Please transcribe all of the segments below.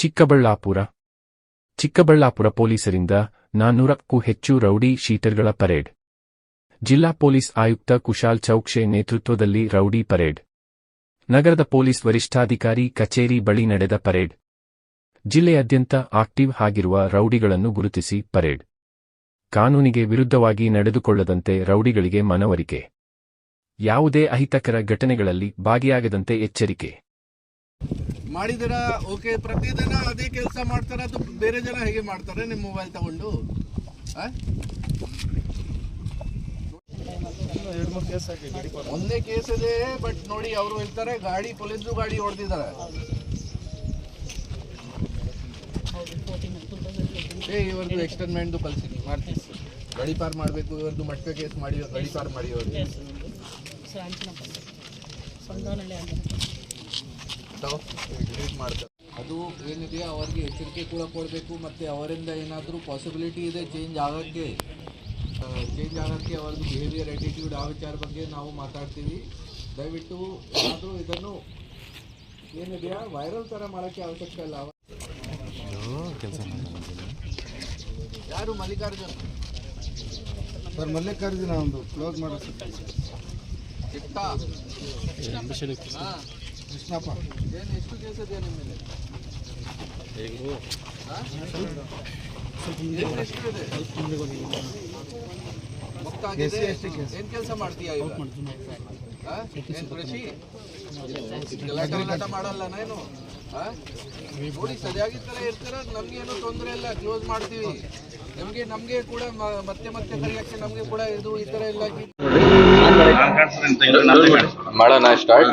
ಚಿಕ್ಕಬಳ್ಳಾಪುರ. ಚಿಕ್ಕಬಳ್ಳಾಪುರ ಪೊಲೀಸರಿಂದ ನಾನ್ನೂರಕ್ಕೂ ಹೆಚ್ಚು ರೌಡಿ ಶೀಟರ್ಗಳ ಪರೇಡ್. ಜಿಲ್ಲಾ ಪೊಲೀಸ್ ಆಯುಕ್ತ ಕುಶಾಲ್ ಚೌಕ್ಷೆ ನೇತೃತ್ವದಲ್ಲಿ ರೌಡಿ ಪರೇಡ್. ನಗರದ ಪೊಲೀಸ್ ವರಿಷ್ಠಾಧಿಕಾರಿ ಕಚೇರಿ ಬಳಿ ನಡೆದ ಪರೇಡ್. ಜಿಲ್ಲೆಯಾದ್ಯಂತ ಆಕ್ಟಿವ್ ಆಗಿರುವ ರೌಡಿಗಳನ್ನು ಗುರುತಿಸಿ ಪರೇಡ್. ಕಾನೂನಿಗೆ ವಿರುದ್ಧವಾಗಿ ನಡೆದುಕೊಳ್ಳದಂತೆ ರೌಡಿಗಳಿಗೆ ಮನವರಿಕೆ. ಯಾವುದೇ ಅಹಿತಕರ ಘಟನೆಗಳಲ್ಲಿ ಭಾಗಿಯಾಗದಂತೆ ಎಚ್ಚರಿಕೆ. ಮಾಡಿದಿರ? ಓಕೆ ಪ್ರತಿದಿನ ಅದೇ ಕೆಲಸ ಮಾಡ್ತಾರೆ ಅದು ಬೇರೆ ಜನ ಹೇಗೆ ಮಾಡ್ತಾರೆ ನಿಮ್ಮ ಮೊಬೈಲ್ ತಗೊಂಡು? ಒಂದೇ ಕೇಸ್ ಇದೆ ಬಟ್ ನೋಡಿ ಅವರು ಹೇಳ್ತಾರೆ, ಗಾಡಿ ಪೊಲೀಸ್ದು ಗಾಡಿ ಹೊಡೆದಿದ್ದಾರೆ. ಏ ಇವ್ರದ್ದು ಎಕ್ಸ್ಟೆನ್ಮೆಂಟ್ದು ಕಳ್ಸಿ ಮಾಡ್ತೀವಿ ಗಡಿಪಾರ್ ಮಾಡಬೇಕು ಇವ್ರದ್ದು ಮಟ್ಕ ಕೇಸ್ ಮಾಡಿ ಗಡಿ ಗಡಿಪಾರ್ ಮಾಡಿ ಅದು ಏನಿದೆ ಅವರಿಗೆ ಎಚ್ಚರಿಕೆ ಕೂಡ ಕೊಡಬೇಕು ಮತ್ತು ಅವರಿಂದ ಏನಾದರೂ ಪಾಸಿಬಿಲಿಟಿ ಇದೆ ಚೇಂಜ್ ಆಗೋಕ್ಕೆ ಚೇಂಜ್ ಆಗೋಕ್ಕೆ ಅವ್ರದ್ದು ಬಿಹೇವಿಯರ್ ಆ್ಯಟಿಟ್ಯೂಡ್ ಆ ವಿಚಾರ ಬಗ್ಗೆ ನಾವು ಮಾತಾಡ್ತೀವಿ. ದಯವಿಟ್ಟು ಏನಾದರೂ ಇದನ್ನು ಏನಿದೆಯಾ ವೈರಲ್ ಥರ ಮಾಡೋಕ್ಕೆ ಅವಶ್ಯಕ ಇಲ್ಲ. ಯಾರು ಮಲ್ಲಿಕಾರ್ಜುನ್? ಸರ್ ಮಲ್ಲಿಕಾರ್ಜುನ ಒಂದು ಕ್ಲೋಸ್ ಮಾಡೋ ಚಿಕ್ಕ. ಹಾಂ. ಕೃಷ್ಣಪ್ಪ. ಏನು ಎಷ್ಟು ಕೇಸ್. ಇದೆಯಾ ನಿಮ್ಮ ಮೇಲೆ ಹಾ? ಏನು ಇದೆ? ಏನ್ ಕೆಲಸ ಮಾಡ್ತೀಯಾ ಈಗ? ಏನ್ ಕೃಷಿ ಗಲಾಟೆ ಗಲಾಟೆ ಮಾಡಲ್ಲ ನಾನು ಹಾ? ನೋಡಿ ಸರಿಯಾಗಿ ತರ ಇರ್ತೀರ? ನಮ್ಗೇನು ತೊಂದರೆ ಇಲ್ಲ. ಕ್ಲೋಸ್ ಮಾಡ್ತೀವಿ. ನಮಗೆ ನಮಗೆ ಕೂಡ ಮತ್ತೆ ಮತ್ತೆ ಕರೆಯಕ್ಕೆ ನಮಗೆ ಕೂಡ ಇದು ಈ ತರ ಇಲ್ಲ. ಮಾಡೋಣ ಸ್ಟಾರ್ಟ್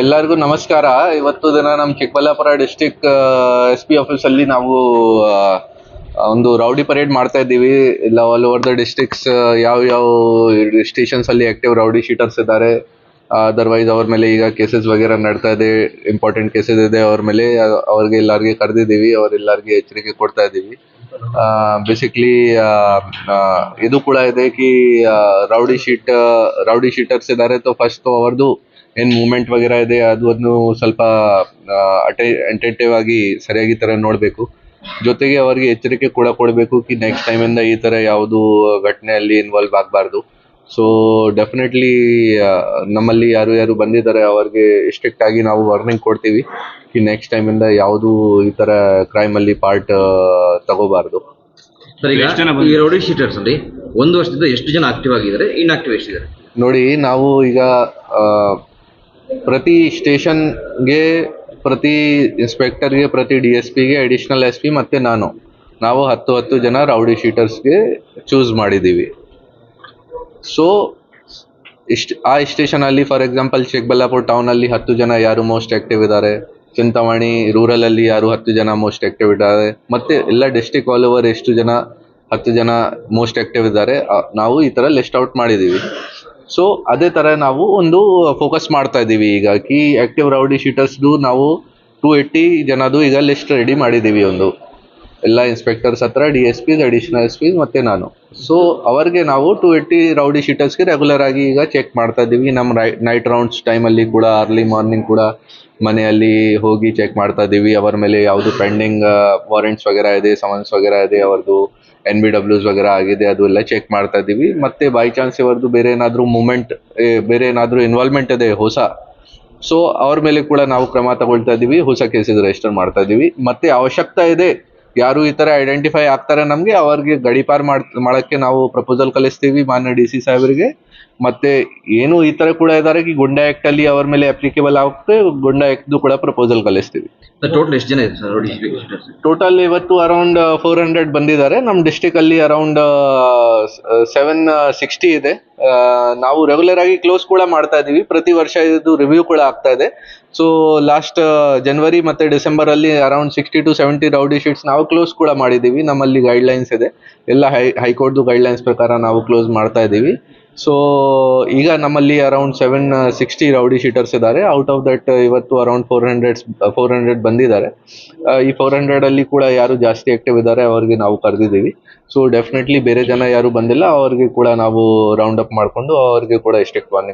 ಎಲ್ಲರಿಗೂ ನಮಸ್ಕಾರ. ಇವತ್ತು ದಿನ ನಮ್ಮ ಚಿಕ್ಕಬಳ್ಳಾಪುರ ಡಿಸ್ಟಿಕ್ ಎಸ್ ಪಿ ಆಫೀಸಲ್ಲಿ ನಾವು ಒಂದು ರೌಡಿ ಪರೇಡ್ ಮಾಡ್ತಾ ಇದ್ದೀವಿ. ಇಲ್ಲ ಆಲ್ ಓವರ್ ದ ಡಿಸ್ಟಿಕ್ಸ್ ಯಾವ ಯಾವ ಸ್ಟೇಷನ್ಸ್ ಅಲ್ಲಿ ಆಕ್ಟಿವ್ ರೌಡಿ ಶೀಟರ್ಸ್ ಇದ್ದಾರೆ. ಅದರ್ವೈಸ್ ಅವ್ರ ಮೇಲೆ ಈಗ ಕೇಸಸ್ ವಗೇರಾ ನಡ್ತಾ ಇದೆ. ಇಂಪಾರ್ಟೆಂಟ್ ಕೇಸಸ್ ಇದೆ ಅವ್ರ ಮೇಲೆ. ಅವ್ರಿಗೆ ಎಲ್ಲರಿಗೆ ಕರೆದಿದ್ದೀವಿ. ಅವ್ರೆಲ್ಲರಿಗೆ ಎಚ್ಚರಿಕೆ ಕೊಡ್ತಾ ಇದ್ದೀವಿ. ಬೇಸಿಕ್ಲಿ ಇದು ಕೂಡ ಇದೆ ಕಿ ರೌಡಿ ಶೀಟ್ ರೌಡಿ ಶೀಟರ್ಸ್ ಇದ್ದಾರೆ. तो ಫಸ್ಟ್ ಅವ್ರದ್ದು ಏನ್ ಮೂವ್ಮೆಂಟ್ ವಗೈರಾ ಇದೆ ಅದು ಅದನ್ನು ಸ್ವಲ್ಪ ಅಟೆಂಟಿವ್ ಆಗಿ ಸರಿಯಾಗಿ ತರ ನೋಡ್ಬೇಕು. ಜೊತೆಗೆ ಅವರಿಗೆ ಎಚ್ಚರಿಕೆ ಕೂಡ ಕೊಡಬೇಕು ಕಿ ನೆಕ್ಸ್ಟ್ ಇಂದ ಈ ತರ ಯಾವುದು ಘಟನೆಯಲ್ಲಿ ಇನ್ವಾಲ್ವ್ ಆಗಬಾರ್ದು. ಸೊ ಡೆಫಿನೆಟ್ಲಿ ನಮ್ಮಲ್ಲಿ ಯಾರು ಯಾರು ಬಂದಿದ್ದಾರೆ ಅವ್ರಿಗೆ ಸ್ಟ್ರಿಕ್ಟ್ ಆಗಿ ನಾವು ವಾರ್ನಿಂಗ್ ಕೊಡ್ತೀವಿ ಕಿ ನೆಕ್ಸ್ಟ್ ಇಂದ ಯಾವುದು ಈ ತರ ಕ್ರೈಮ್ ಅಲ್ಲಿ ಪಾರ್ಟ್ ತಗೋಬಾರ್ದು. ಸರಿ ಈಗ ಈ ರೌಡಿ ಶೀಟರ್ಸ್ ಅಲ್ಲಿ ಒಂದು ವರ್ಷದಿಂದ ಎಷ್ಟು ಜನ ಆಕ್ಟಿವ್ ಆಗಿದ್ದಾರೆ ಇನ್ಆಕ್ಟಿವ್ ಎಷ್ಟಿದ್ದಾರೆ? ನೋಡಿ ನಾವು ಈಗ ಆ, ಪ್ರತಿ ಸ್ಟೇಷನ್ಗೆ, ಪ್ರತಿ ಇನ್ಸ್ಪೆಕ್ಟರ್ಗೆ, ಪ್ರತಿ ಡಿ ಎಸ್ ಪಿಗೆ ಅಡಿಷನಲ್ ಎಸ್ ಪಿ ಮತ್ತು ನಾನು. ನಾವು ಹತ್ತು ಹತ್ತು ಜನ ರೌಡಿ ಶೀಟರ್ಸ್ಗೆ ಚೂಸ್ ಮಾಡಿದ್ದೀವಿ. ಸೊ ಇಷ್ಟ, ಆ ಸ್ಟೇಷನಲ್ಲಿ ಫಾರ್ ಎಕ್ಸಾಂಪಲ್ ಚಿಕ್ಕಬಳ್ಳಾಪುರ ಟೌನಲ್ಲಿ ಹತ್ತು ಜನ ಯಾರು ಮೋಸ್ಟ್ ಆಕ್ಟಿವ್ ಇದ್ದಾರೆ? ಚಿಂತಾಮಣಿ ರೂರಲಲ್ಲಿ ಯಾರು ಹತ್ತು ಜನ ಮೋಸ್ಟ್ ಆಕ್ಟಿವ್ ಇದ್ದಾರೆ? ಮತ್ತೆ ಎಲ್ಲ ಡಿಸ್ಟಿಕ್ ಆಲ್ ಓವರ್ ಎಷ್ಟು ಜನ, ಹತ್ತು ಜನ ಮೋಸ್ಟ್ ಆಕ್ಟಿವ್ ಇದ್ದಾರೆ? ನಾವು ಈ ಥರ ಲಿಸ್ಟ್ ಔಟ್ ಮಾಡಿದ್ದೀವಿ. ಸೊ ಅದೇ ಥರ ನಾವು ಒಂದು ಫೋಕಸ್ ಮಾಡ್ತಾ ಇದ್ದೀವಿ. ಈಗ ಕಿ ಆಕ್ಟಿವ್ ರೌಡಿ ಶೀಟರ್ಸ್ದು ನಾವು ಟು ಏಯ್ಟಿ ಜನದು ಈಗ ಲಿಸ್ಟ್ ರೆಡಿ ಮಾಡಿದ್ದೀವಿ ಒಂದು. ಎಲ್ಲ ಇನ್ಸ್ಪೆಕ್ಟರ್ಸ್ ಹತ್ರ D S Ps additional S Ps ಮತ್ತೆ ನಾನು. ಸೊ ಅವರಿಗೆ ನಾವು ಟು ಏಯ್ಟಿ ರೌಡಿ ಶೀಟರ್ಸ್ಗೆ ರೆಗ್ಯುಲರ್ ಆಗಿ ಈಗ ಚೆಕ್ ಮಾಡ್ತಾ ಇದ್ದೀವಿ. ನಮ್ಮ ರೈ ನೈಟ್ ರೌಂಡ್ಸ್ ಟೈಮಲ್ಲಿ ಕೂಡ ಅರ್ಲಿ ಮಾರ್ನಿಂಗ್ ಕೂಡ ಮನೆಯಲ್ಲಿ ಹೋಗಿ ಚೆಕ್ ಮಾಡ್ತಾ ಇದ್ದೀವಿ. ಅವರ ಮೇಲೆ ಯಾವುದು ಪೆಂಡಿಂಗ್ ವಾರೆಂಟ್ಸ್ ವಗೇರ ಇದೆ ಸಮನ್ಸ್ ವಗೇರ ಇದೆ ಅವ್ರದ್ದು ಎನ್ ಬಿ ಡಬ್ಲ್ಯೂಸ್ ವಗೇರ ಆಗಿದೆ ಅದು ಎಲ್ಲ ಚೆಕ್ ಮಾಡ್ತಾ ಇದ್ದೀವಿ. ಮತ್ತೆ ಬೈ ಚಾನ್ಸ್ ಇವರದ್ದು ಬೇರೆ ಏನಾದರೂ ಮೂಮೆಂಟ್ ಬೇರೆ ಏನಾದರೂ ಇನ್ವಾಲ್ವ್ಮೆಂಟ್ ಇದೆ ಹೊಸ ಸೊ ಅವ್ರ ಮೇಲೆ ಕೂಡ ನಾವು ಕ್ರಮ ತಗೊಳ್ತಾ ಇದ್ದೀವಿ. ಹೊಸ ಕೇಸಸ್ ರಿಜಿಸ್ಟರ್ ಮಾಡ್ತಾ ಇದ್ದೀವಿ. ಮತ್ತೆ ಅವಶ್ಯಕತೆ ಇದೆ ಯಾರು ಈ ತರ ಐಡೆಂಟಿಫೈ ಆಗ್ತಾರೆ ನಮಗೆ ಅವರಿಗೆ ಗಡಿಪಾರ್ ಮಾಡ್ ಮಾಡಕ್ಕೆ ನಾವು ಪ್ರಪೋಸಲ್ ಕಳಿಸ್ತೀವಿ ಮಾನ್ಯ ಡಿ ಸಿ ಸಾಹೇಬರಿಗೆ. ಮತ್ತೆ ಏನು ಈ ತರ ಕೂಡ ಇದಾರೆ ಈ ಗುಂಡಾ ಆಕ್ಟ್ ಅಲ್ಲಿ ಅವ್ರ ಮೇಲೆ ಅಪ್ಲಿಕೇಬಲ್ ಆಗುತ್ತೆ ಗುಂಡಾ ಆಕ್ಟ್ದು ಕೂಡ ಪ್ರಪೋಸಲ್ ಕಳಿಸ್ತೀವಿ. ಟೋಟಲ್ ಎಷ್ಟು ಜನ ಇದೆ ಸರ್? ಟೋಟಲ್ ಇವತ್ತು ಅರೌಂಡ್ ಫೋರ್ ಹಂಡ್ರೆಡ್ ಬಂದಿದ್ದಾರೆ. ನಮ್ಮ ಡಿಸ್ಟಿಕ್ ಅಲ್ಲಿ ಅರೌಂಡ್ ಸೆವೆನ್ ಸಿಕ್ಸ್ಟಿ ಇದೆ. ನಾವು ರೆಗ್ಯುಲರ್ ಆಗಿ ಕ್ಲೋಸ್ ಕೂಡ ಮಾಡ್ತಾ ಇದೀವಿ. ಪ್ರತಿ ವರ್ಷ ಇದು ರಿವ್ಯೂ ಕೂಡ ಆಗ್ತಾ ಇದೆ. ಸೊ ಲಾಸ್ಟ್ ಜನವರಿ ಮತ್ತೆ ಡಿಸೆಂಬರ್ ಅಲ್ಲಿ around sixty to seventy rowdy sheets ನಾವು ಕ್ಲೋಸ್ ಕೂಡ ಮಾಡಿದ್ದೀವಿ. ನಮ್ಮಲ್ಲಿ ಗೈಡ್ಲೈನ್ಸ್ ಇದೆ. ಎಲ್ಲ ಹೈ ಹೈಕೋರ್ಟ್ದು ಗೈಡ್ಲೈನ್ಸ್ ಪ್ರಕಾರ ನಾವು ಕ್ಲೋಸ್ ಮಾಡ್ತಾ ಇದ್ದೀವಿ. ಸೊ ಈಗ ನಮ್ಮಲ್ಲಿ around seven sixty rowdy sheeters ಇದ್ದಾರೆ. ಔಟ್ ಆಫ್ ದಟ್ ಇವತ್ತು around four hundred four hundred ಬಂದಿದ್ದಾರೆ. ಈ ಫೋರ್ ಹಂಡ್ರೆಡ್ ಅಲ್ಲಿ ಕೂಡ ಯಾರು ಜಾಸ್ತಿ ಆಕ್ಟಿವ್ ಇದ್ದಾರೆ ಅವ್ರಿಗೆ ನಾವು ಕರೆದಿದ್ದೀವಿ. ಸೊ ಡೆಫಿನೆಟ್ಲಿ ಬೇರೆ ಜನ ಯಾರು ಬಂದಿಲ್ಲ, ಅವ್ರಿಗೆ ಕೂಡ ನಾವು ರೌಂಡ್ ಅಪ್ ಮಾಡಿಕೊಂಡು ಅವ್ರಿಗೆ ಕೂಡ ಇಷ್ಟಕ್ಕೆ ವಾರ್ನಿಂಗ್